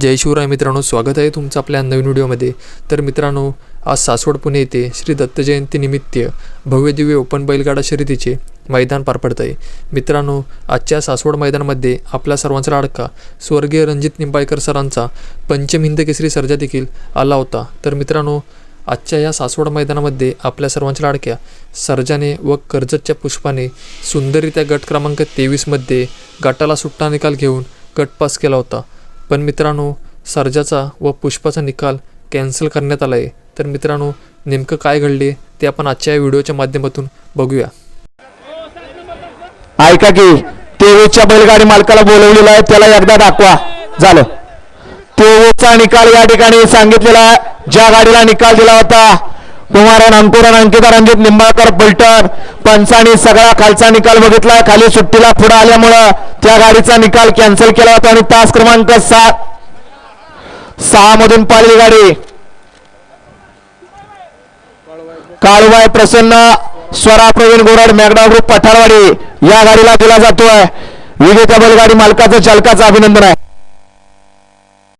जय शिवराय मित्रांनो स्वागत आहे तुमचं आपल्या नवीन व्हिडिओमध्ये. तर मित्रांनो आज सासवड पुणे येथे श्री दत्त जयंतीनिमित्त भव्यदिव्य ओपन बैलगाडा शर्यतीचे मैदान पार पडत आहे. मित्रांनो आजच्या सासवड मैदानामध्ये आपल्या सर्वांचा लाडका स्वर्गीय रणजित निंबाळकर सरांचा पंचमिंद केसरी सर्जा देखील आला होता. तर मित्रांनो आजच्या या सासवड मैदानामध्ये आपल्या सर्वांच्या लाडक्या सर्जाने व कर्जतच्या पुष्पाने सुंदररित्या गट क्रमांक तेवीसमध्ये गटाला सुट्टा निकाल घेऊन गट पास केला होता. पण मित्रांनो सर्जाचा व पुष्पाचा निकाल कॅन्सल करण्यात आला आहे तर मित्रांनो नेमकं काय घडले ते आपण आजच्या या व्हिडिओच्या माध्यमातून बघूया. ऐका की तेवीसच्या बैलगाडी मालकाला बोलवलेला आहे त्याला एकदा दाखवा. झालं. तेवीसचा निकाल या ठिकाणी सांगितलेला ज्या गाडीला निकाल दिला होता कुमारन अंकुरन अंकिता रणजित निंबाळकर पलटण पंचानी सगळा खालचा निकाल बघितला. खाली सुट्टीला पुढे आल्यामुळं त्या गाडीचा निकाल कॅन्सल केला होता आणि तास क्रमांक सात सहा मधून पाळली गाडी. काळूबाई प्रसन्न स्वरा प्रवीण गोरड मॅगडा ग्रुप पठारवाडी या गाडीला दिला जातोय. विजेत्या बैलगाडी मालकाचं चालकाचं अभिनंदन आहे.